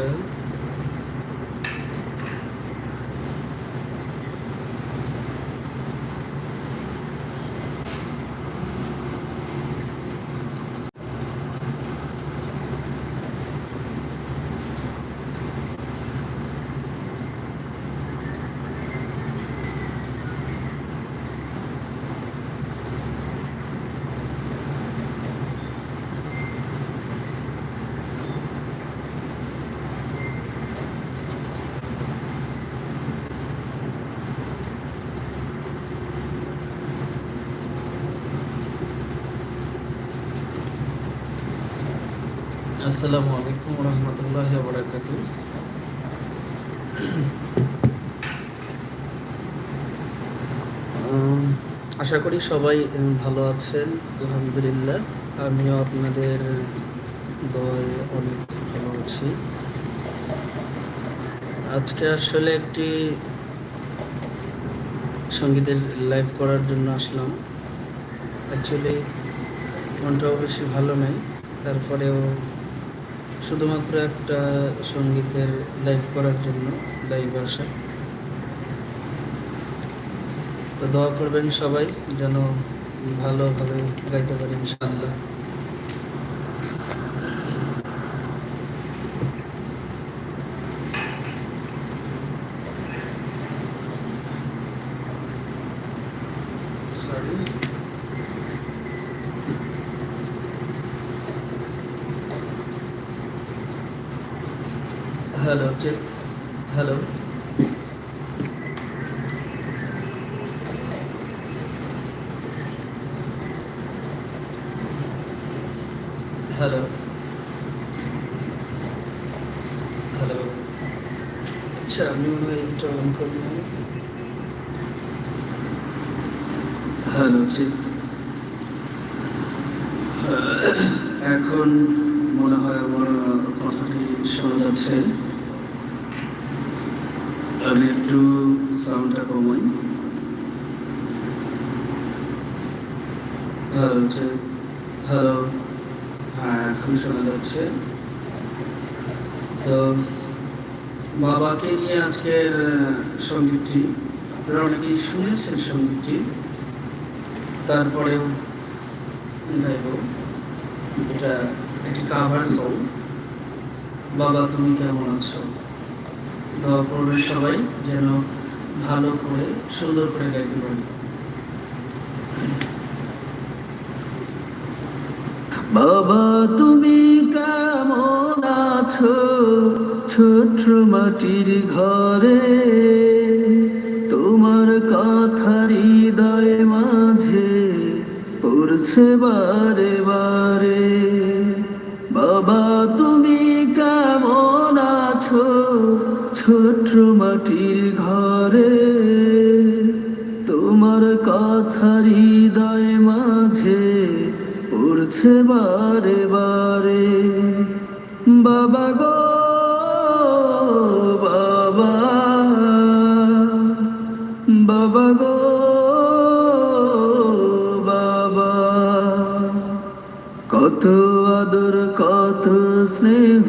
আচ্ছা আসসালামু আলাইকুম রহমতুল্লাহ বরাকাত আশা করি সবাই ভালো আছেন, আলহামদুলিল্লাহ। আমিও আপনাদের দয় অনেক ভালো আছি। আজকে আসলে একটি সঙ্গীতের লাইভ করার জন্য আসলাম। অ্যাকচুয়ালি মনটাও বেশি ভালো নেই, তারপরেও শুধুমাত্র একটা সঙ্গীতের লাইভ করার জন্য লাইভ আসা। তো দোয়া করবেন সবাই যেন ভালোভাবে গাইতে পারি, ইনশাআল্লাহ। Sorry hello hello hello hello আচ্ছা আমি মনে এটা অন করি হ্যালো চেক এখন মনে হয় আমার কথাটি শোনা যাচ্ছে। আমি একটু সাউন্ডটা কমাই হ্যালো হ্যালো হ্যাঁ এখন শোনা যাচ্ছে তো বাবাকে নিয়ে আজকের সঙ্গীতটি আপনারা অনেকেই শুনেছেন সঙ্গীতটি তারপরেও গাইব এটা একটি কাভার সং বাবা তুমি কেমন আছো দোয়া করবে সবাই যেন ভালো করে, সুন্দর করে গাইতে পারি। বাবা, তুমি কেমন আছো? ছোট মাটির ঘরে। তোমার কথা হৃদয় মাঝে পড়ছে বারে ছোট মাটির ঘরে, তোমার কথা হৃদয় মাঝে পড়ছে বারে বারে। বাবা গো, বাবা বাবা গো, বাবা। কত আদর, কত স্নেহ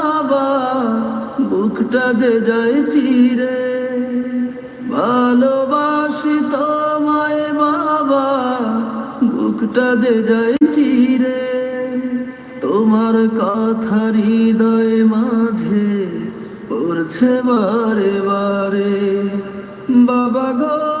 বুকটা যে যায় চিরে ভালোবাসি তোমায় বাবা, বুকটা যে যায় চিরে তোমার কথা হৃদয় মাঝে পড়ছে বারে বারে। বাবা গো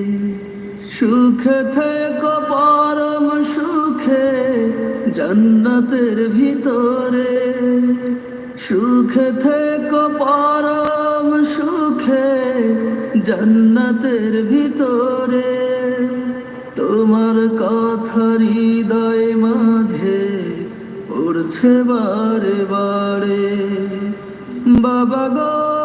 সুখে থেকো পরম সুখে জন্নতের ভিতরে। সুখে থেকো পরম সুখে জন্নতের ভিতরে। তোমার কথা হৃদয় মাঝে পড়ছে বারে বারে। বাবা গো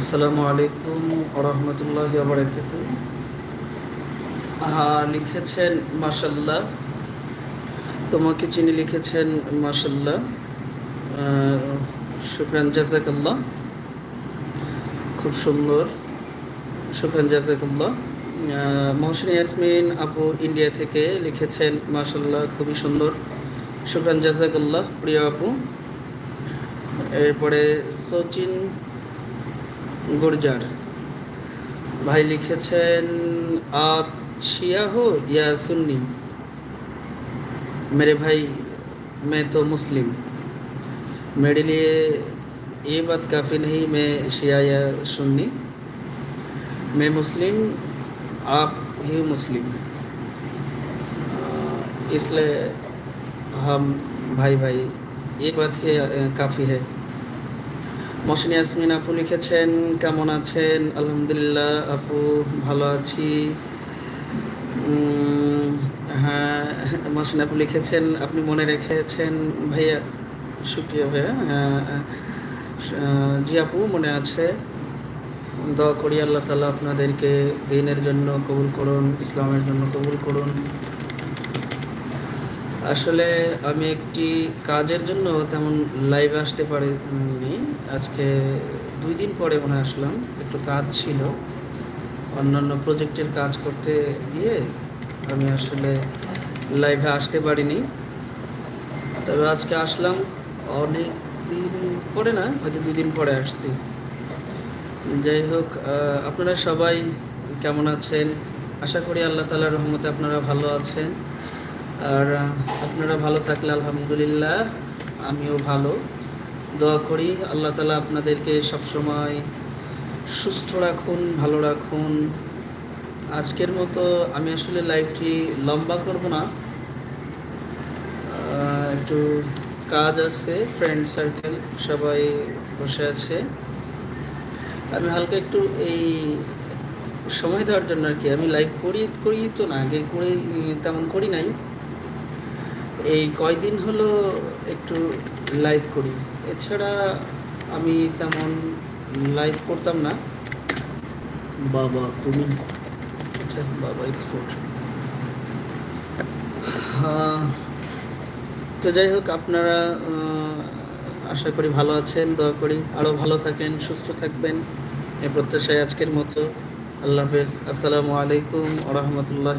আসসালামু আলাইকুম রহমতুল্লাহ বারাকাতু লিখেছেন মাসাল্লাহ তোমাকে চিনি লিখেছেন মাসাল্লাহ শুক্রান জাজাকাল্লাহ খুব সুন্দর। শুক্রান জাজাকাল্লাহ মহসিন ইয়াসমিন আপু ইন্ডিয়া থেকে লিখেছেন মাসাল্লাহ খুবই সুন্দর। শুক্রান জাজাকাল্লাহ প্রিয় আপু। এরপরে সচিন গুর্জার ভাই লিখেছেন आप शिया हो या सुन्नी मेरे भाई मैं तो मुस्लिम मेरे लिए ये बात काफ़ी नहीं मैं शिया या सुन्नी मैं मुस्लिम आप ही मुस्लिम इसलिए हम भाई भाई एक बात ही काफ़ी है মহসিন ইয়াসমিন আপু লিখেছেন কেমন আছেন? আলহামদুলিল্লাহ আপু ভালো আছি। হ্যাঁ মহসিন আপু লিখেছেন আপনি মনে রেখেছেন ভাইয়া শুক্রিয়া ভাইয়া হ্যাঁ, জি আপু মনে আছে? দোয়া করি আল্লাহ তালা আপনাদেরকে দিনের জন্য কবুল করুন ইসলামের জন্য কবুল করুন। আসলে আমি একটি কাজের জন্য তেমন লাইভে আসতে পারিনি। আজকে দুই দিন পরে মনে আসলাম। একটু কাজ ছিল। অন্যান্য প্রজেক্টের কাজ করতে গিয়ে আমি আসলে লাইভে আসতে পারিনি। তবে আজকে আসলাম অনেক দিন পরে না, হয়তো দুই দিন পরে আসছি। যাই হোক আপনারা সবাই কেমন আছেন? আশা করি আল্লাহ তালার রহমতে আপনারা ভালো আছেন। আর আপনারা ভালো থাকলে আলহামদুলিল্লাহ, আমিও ভালো। দোয়া করি আল্লাহ তালা আপনাদেরকে সবসময় সুস্থ রাখুন, ভালো রাখুন। আজকের মতো আমি আসলে লাইভটি লম্বা করব না। একটু কাজ আছে ফ্রেন্ড সার্কেল সবাই বসে আছে। আমি হালকা একটু এই সময় দেওয়ার জন্য আর কি, আমি লাইভ করি করি তো না, আগে করে, তেমন করি নাই। এই কয়দিন হলো একটু লাইভ করি। এছাড়া আমি তেমন লাইভ করতাম না। বাবা তুমি? আচ্ছা বাবা এক্সপোর্ট তো যাই হোক আপনারা আশা করি ভালো আছেন দয়া করি। আরও ভালো থাকেন সুস্থ থাকবেন। এ প্রত্যাশায় আজকের মতো। আল্লাহ হাফেজ। আসসালামু আলাইকুম রহমতুল্লাহ